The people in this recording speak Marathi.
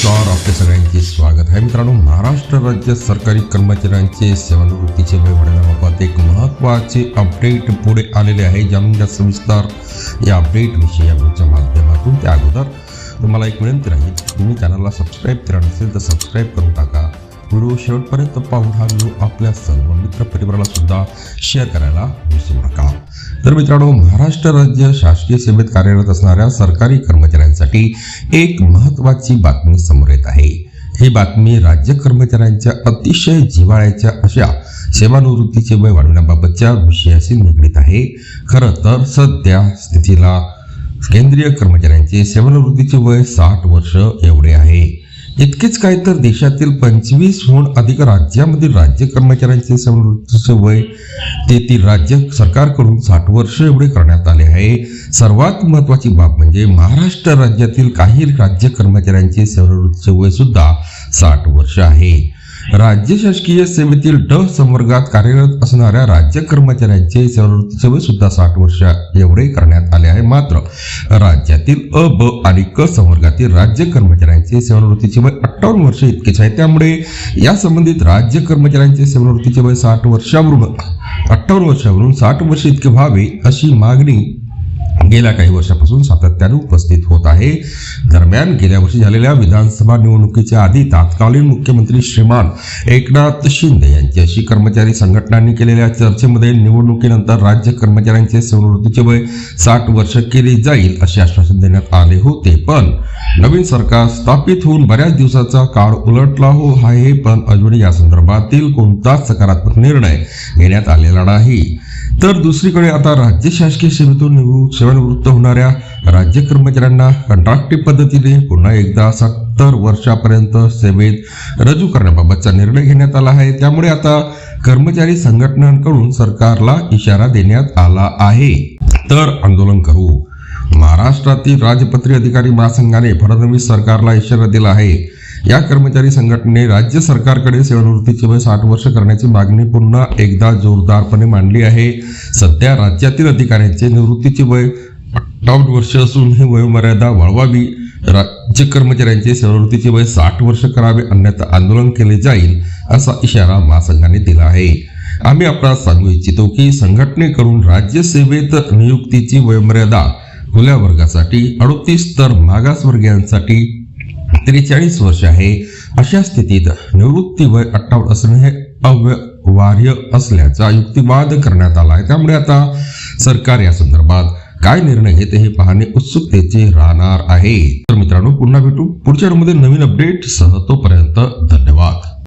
स्टार आपल्या सगळ्यांचे स्वागत आहे. मित्रांनो महाराष्ट्र राज्य सरकारी कर्मचाऱ्यांचे सेवानिवृत्तीचे वय एक महत्त्वाचे अपडेट पुढे आलेले आहे. जाणून घ्या सविस्तर या अपडेटविषयी या माध्यमातून त्या अगोदर तुम्हाला एक विनंती राहील तुम्ही चॅनलला सबस्क्राईब केला नसेल तर सबस्क्राईब करून टाका. व्हिडिओ शेवटपर्यंत पाहून हा व्हिडिओ आपल्या सर्व मित्रपरिवाराला सुद्धा शेअर करायला विसरू नका. तर मित्रांनो महाराष्ट्र राज्य शासकीय सेवेत कार्यरत असणाऱ्या सरकारी कर्मचाऱ्यांसाठी एक महत्त्वाची बातमी समोर येत आहे. ही बातमी राज्य कर्मचाऱ्यांच्या अतिशय जिव्हाळ्याच्या अशा सेवानिवृत्तीचे वय वाढवण्याबाबतच्या विषयाशी निगडीत आहे. खरं तर सध्या स्थितीला केंद्रीय कर्मचाऱ्यांचे सेवानिवृत्तीचे वय साठ वर्ष एवढे आहे. इतकेच काय तर देशातील पंचवीसहून अधिक राज्यामधील राज्य कर्मचाऱ्यांचे सेवानिवृत्तीचे वय तेथील राज्य सरकारकडून साठ वर्ष एवढे करण्यात आले आहे. सर्वात महत्त्वाची बाब म्हणजे महाराष्ट्र राज्यातील काही राज्य कर्मचाऱ्यांचे सेवानिवृत्तीचे वय सुद्धा साठ वर्ष आहे. राज्य शासकीय सेवेतील ड संवर्गात कार्यरत असणाऱ्या राज्य कर्मचाऱ्यांचे सेवे वय सुद्धा साठ वर्ष एवढे करण्यात आले आहे. मात्र राज्यातील अ ब आणि क संवर्गातील राज्य कर्मचाऱ्यांचे सेवानिवृत्तीचे वय अठ्ठावन्न वर्ष इतकेच आहे. त्यामुळे या संबंधित राज्य कर्मचाऱ्यांचे सेवानिवृत्तीचे वय साठ वर्षावरून अठ्ठावन्न वर्षावरून साठ वर्ष इतके व्हावे अशी मागणी गेल्या काही वर्षापासून सातत्याने उपस्थित होत आहे. दरम्यान गेल्या वर्षी झालेल्या विधानसभा निवडणुकीच्या आधी तत्कालीन मुख्यमंत्री श्रीमान एकनाथ शिंदे यांच्याशी कर्मचारी संघटनांनी केलेल्या चर्चेमध्ये निवडणुकीनंतर राज्य कर्मचाऱ्यांचे सेवानिवृत्तीचे वय साठ वर्ष केली जाईल असे आश्वासन देण्यात आले होते. पण नवीन सरकार स्थापित होऊन बऱ्याच दिवसाचा काळ उलटला हो आहे पण अजूनही या संदर्भातील कोणताच सकारात्मक निर्णय घेण्यात आलेला नाही. तर दुसरीकडे आता राज्य शासकीय सेवेतून निवृत्त सेवानिवृत्त होणाऱ्या राज्य कर्मचाऱ्यांना कंत्राटी पद्धतीने पुन्हा एकदा सत्तर वर्षापर्यंत सेवेत रजू करण्याबाबतचा निर्णय घेण्यात आला आहे. त्यामुळे आता कर्मचारी संघटनांकडून सरकारला इशारा देण्यात आला आहे. तर आंदोलन करू. महाराष्ट्रातील राजपत्रित अधिकारी महासंघाने फडणवीस सरकारला इशारा दिला आहे. या कर्मचारी संघटनेने राज्य सरकारकडे सेवानिवृत्तीचे वय साठ वर्ष करण्याची मागणी पुन्हा एकदा जोरदारपणे मांडली आहे. सध्या राज्यातील अधिकाऱ्यांचे निवृत्तीचे वय अठ्ठावन्न वर्ष असून ही वयोमर्यादा वळवावी राज्य कर्मचाऱ्यांचे सेवानिवृत्तीचे वय साठ वर्ष करावे अन्यथा आंदोलन केले जाईल असा इशारा महासंघाने दिला आहे. आम्ही आपणास सांगू इच्छितो की संघटनेकडून राज्य सेवेत नियुक्तीची वयोमर्यादा खुल्या वर्गासाठी अडोतीस तर मागासवर्गीयांसाठी त्रेचाळीस वर्ष आहे. अशा स्थितीत निवृत्ती वय अठ्ठावन्न असणे हे अव्यवहार्य असल्याचा युक्तिवाद करण्यात आला आहे. त्यामुळे आता सरकार या संदर्भात काय निर्णय घेते हे पाहणे उत्सुकतेचे राहणार आहे. तर मित्रांनो पुन्हा भेटू पुढच्या रूममध्ये नवीन अपडेट सह तोपर्यंत धन्यवाद.